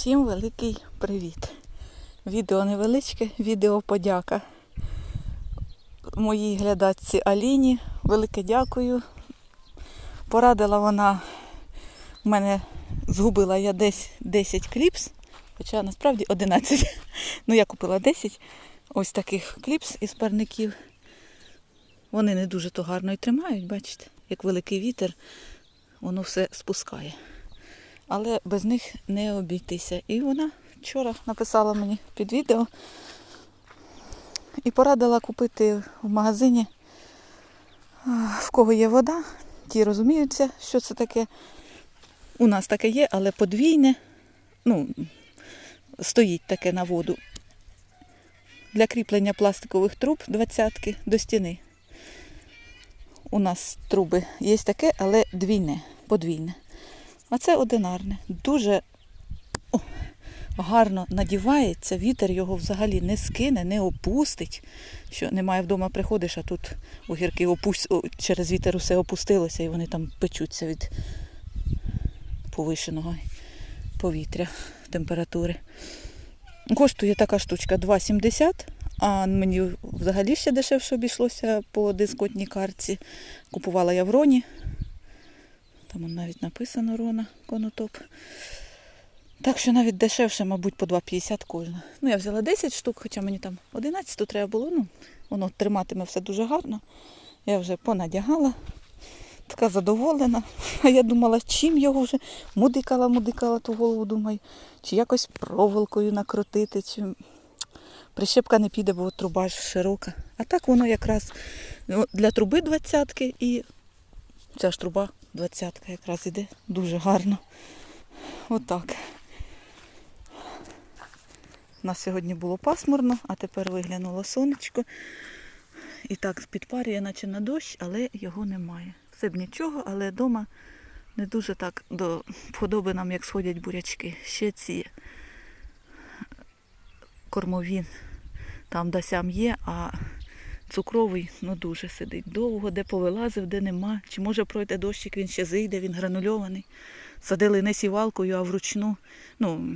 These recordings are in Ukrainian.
Всім великий привіт. Відео невеличке, відео подяка. Моїй глядачці Аліні. Велике дякую. Порадила вона в мене згубила я десь 10 кліпс, хоча насправді 11. Ну, я купила 10 ось таких кліпс із парників. Вони не дуже то гарно і тримають, бачите, як великий вітер, воно все спускає але без них не обійтися. І вона вчора написала мені під відео і порадила купити в магазині, в кого є вода, ті розуміються, що це таке. У нас таке є, але подвійне, ну, стоїть таке на воду. Для кріплення пластикових труб двадцятки до стіни. У нас труби є таке, але двійне, подвійне. А це одинарне. Дуже о, гарно надівається, вітер його взагалі не скине, не опустить. Що немає вдома, приходиш, а тут огірки опусть... о, через вітер усе опустилося і вони там печуться від повишеного повітря температури. Коштує така штучка 2,70, а мені взагалі ще дешевше обійшлося по дисконтній картці. Купувала я в Роні. Там он навіть написано Рона Конотоп. Так що навіть дешевше, мабуть, по 2,50 кожна. Ну, я взяла 10 штук, хоча мені там 11 то треба було. Ну, воно триматиме все дуже гарно. Я вже понадягала, така задоволена. А я думала, чим його вже мудикала, мудикала ту голову, думаю, чи якось проволокою накрутити, чи прищепка не піде, бо труба ж широка. А так воно якраз ну, для труби двадцятки і ця ж труба двадцятка якраз іде дуже гарно. Отак. У нас сьогодні було пасмурно, а тепер виглянуло сонечко. І так підпарює, наче на дощ, але його немає. Все б нічого, але вдома не дуже так до вподоби нам, як сходять бурячки. Ще ці кормові там да сям є, а цукровий ну дуже сидить довго, де повилазив, де нема. Чи може пройде дощик, він ще зійде, він гранульований. Садили не сівалкою, а вручну, ну,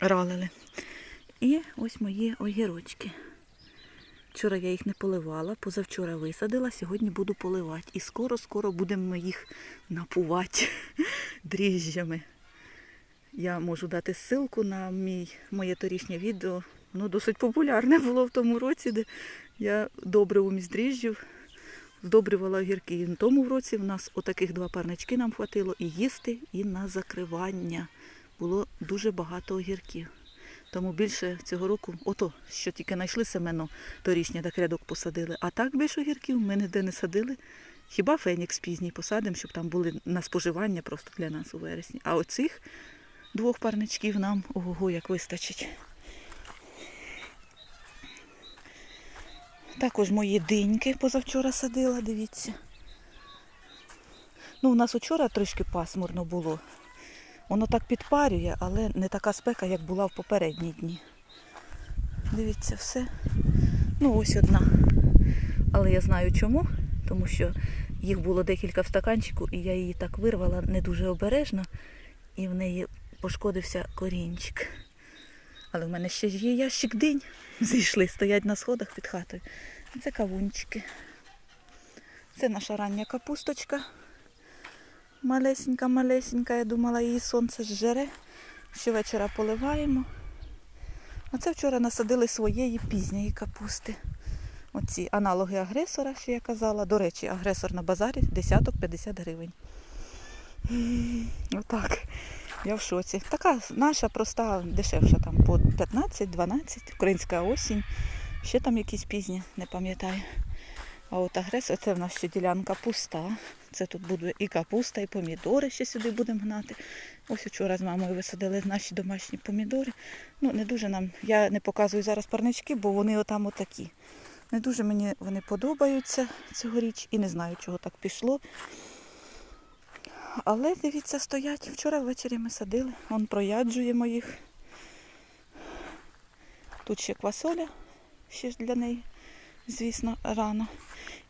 ралили. І ось мої огірочки. Вчора я їх не поливала, позавчора висадила, сьогодні буду поливати. І скоро-скоро будемо їх напувати дріжджами. Я можу дати ссылку на мій, моє торішнє відео. Воно досить популярне було в тому році, де я добривом із дріжджів здобрювала огірки. І в тому році в нас отаких два парнички нам хватило і їсти, і на закривання. Було дуже багато огірків. Тому більше цього року, ото, що тільки знайшли семено торічня, так рядок посадили. А так більше огірків ми ніде не садили. Хіба фенікс пізній посадимо, щоб там були на споживання просто для нас у вересні. А оцих двох парничків нам ого-го як вистачить. Також мої диньки позавчора садила, дивіться. Ну, у нас вчора трішки пасмурно було. Воно так підпарює, але не така спека, як була в попередні дні. Дивіться, все. Ну, ось одна. Але я знаю чому, тому що їх було декілька в стаканчику, і я її так вирвала не дуже обережно, і в неї пошкодився корінчик. Але в мене ще є ящик динь. Зійшли, стоять на сходах під хатою. Це кавунчики. Це наша рання капусточка. Малесенька, малесенька, я думала, її сонце зжере. Щовечора поливаємо. А це вчора насадили своєї пізньої капусти. Оці аналоги агресора, що я казала. До речі, агресор на базарі десяток 50 гривень. Отак. Я в шоці. Така наша проста, дешевша, там по 15-12, українська осінь. Ще там якісь пізні, не пам'ятаю. А от агресор, це в нас ще ділянка пуста. Це тут буде і капуста, і помідори ще сюди будемо гнати. Ось вчора з мамою висадили наші домашні помідори. Ну, не дуже нам, я не показую зараз парнички, бо вони отам отакі. Не дуже мені вони подобаються цьогоріч і не знаю, чого так пішло. Але дивіться, стоять. Вчора ввечері ми садили. Вон прояджуємо їх. Тут ще квасоля, ще ж для неї, звісно, рано.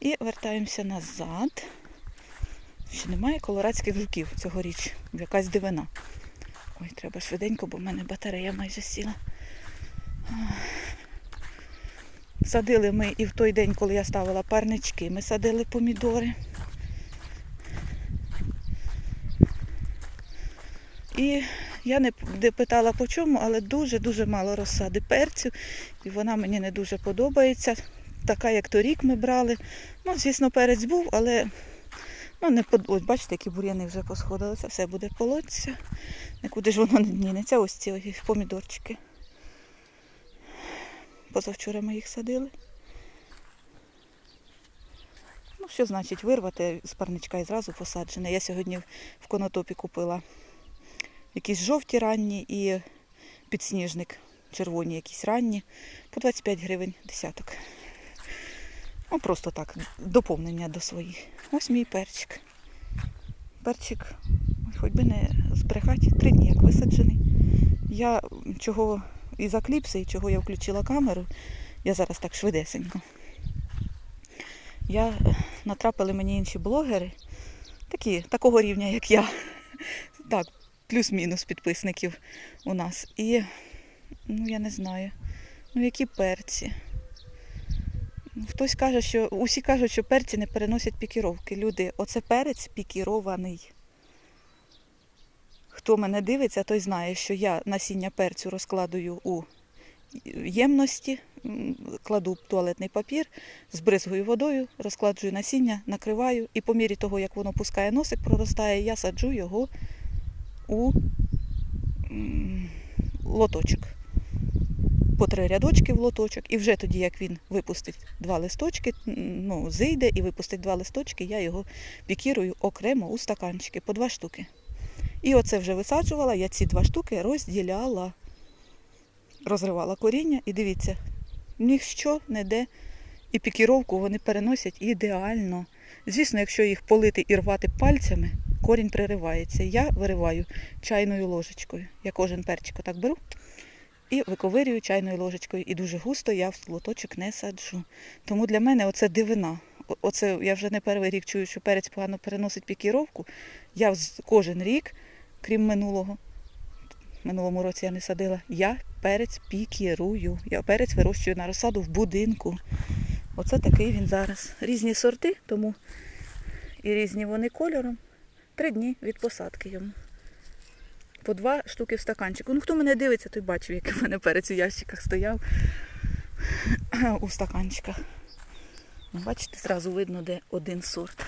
І вертаємося назад. Ще немає колорадських жуків цьогоріч. Якась дивина. Ой, треба швиденько, бо в мене батарея майже сіла. Садили ми і в той день, коли я ставила парнички, ми садили помідори. І я не питала по чому, але дуже-дуже мало розсади перцю. І вона мені не дуже подобається. Така, як торік ми брали. Ну, звісно, перець був, але ну, не под... Ось, бачите, які бур'яни вже посходилися, все буде полотися. Нікуди ж воно не дінеться. Ось ці ось помідорчики. Позавчора ми їх садили. Ну, що значить вирвати з парничка і зразу посаджене. Я сьогодні в конотопі купила якісь жовті ранні і підсніжник, червоні якісь ранні, по 25 гривень десяток. Ну, просто так, доповнення до своїх. Ось мій перчик. Перчик, хоч би не збрехати, три дні як висаджений. Я чого і за кліпси, і чого я включила камеру, я зараз так швидесенько. Я е, натрапили мені інші блогери, такі, такого рівня, як я. Так, плюс-мінус підписників у нас. І, ну я не знаю, ну які перці. Хтось каже, що усі кажуть, що перці не переносять пікіровки. Люди, оце перець пікірований. Хто мене дивиться, той знає, що я насіння перцю розкладую у ємності, кладу туалетний папір, збризгую водою, розкладую насіння, накриваю, і по мірі того, як воно пускає носик, проростає, я саджу його у лоточок. По три рядочки в лоточок. І вже тоді, як він випустить два листочки, ну, зійде і випустить два листочки, я його пікірую окремо у стаканчики по два штуки. І оце вже висаджувала, я ці два штуки розділяла, розривала коріння і дивіться, ніщо не де. І пікіровку вони переносять ідеально. Звісно, якщо їх полити і рвати пальцями, корінь приривається. Я вириваю чайною ложечкою. Я кожен перчик отак беру і виковирюю чайною ложечкою. І дуже густо я в лоточок не саджу. Тому для мене оце дивина. Оце я вже не перший рік чую, що перець погано переносить пікіровку. Я кожен рік, крім минулого, минулому році я не садила, я перець пікірую. Я перець вирощую на розсаду в будинку. Оце такий він зараз. Різні сорти, тому і різні вони кольором. Три дні від посадки йому. По два штуки в стаканчику. Ну, хто мене дивиться, той бачив, який в мене перець у ящиках стояв у стаканчиках. Ну, Бачите, зразу видно, де один сорт.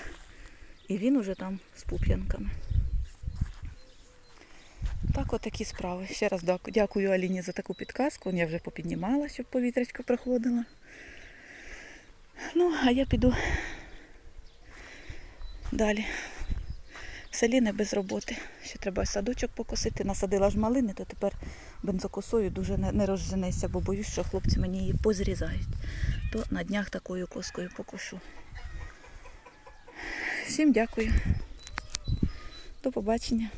І він уже там з пуп'янками. Так, от справи. Ще раз дякую Аліні за таку підказку. Я вже попіднімала, щоб повітрячко проходило. Ну, а я піду далі. Селі не без роботи. Ще треба садочок покосити. Насадила ж малини, то тепер бензокосою дуже не розженеся, бо боюсь, що хлопці мені її позрізають. То на днях такою коскою покошу. Всім дякую. До побачення.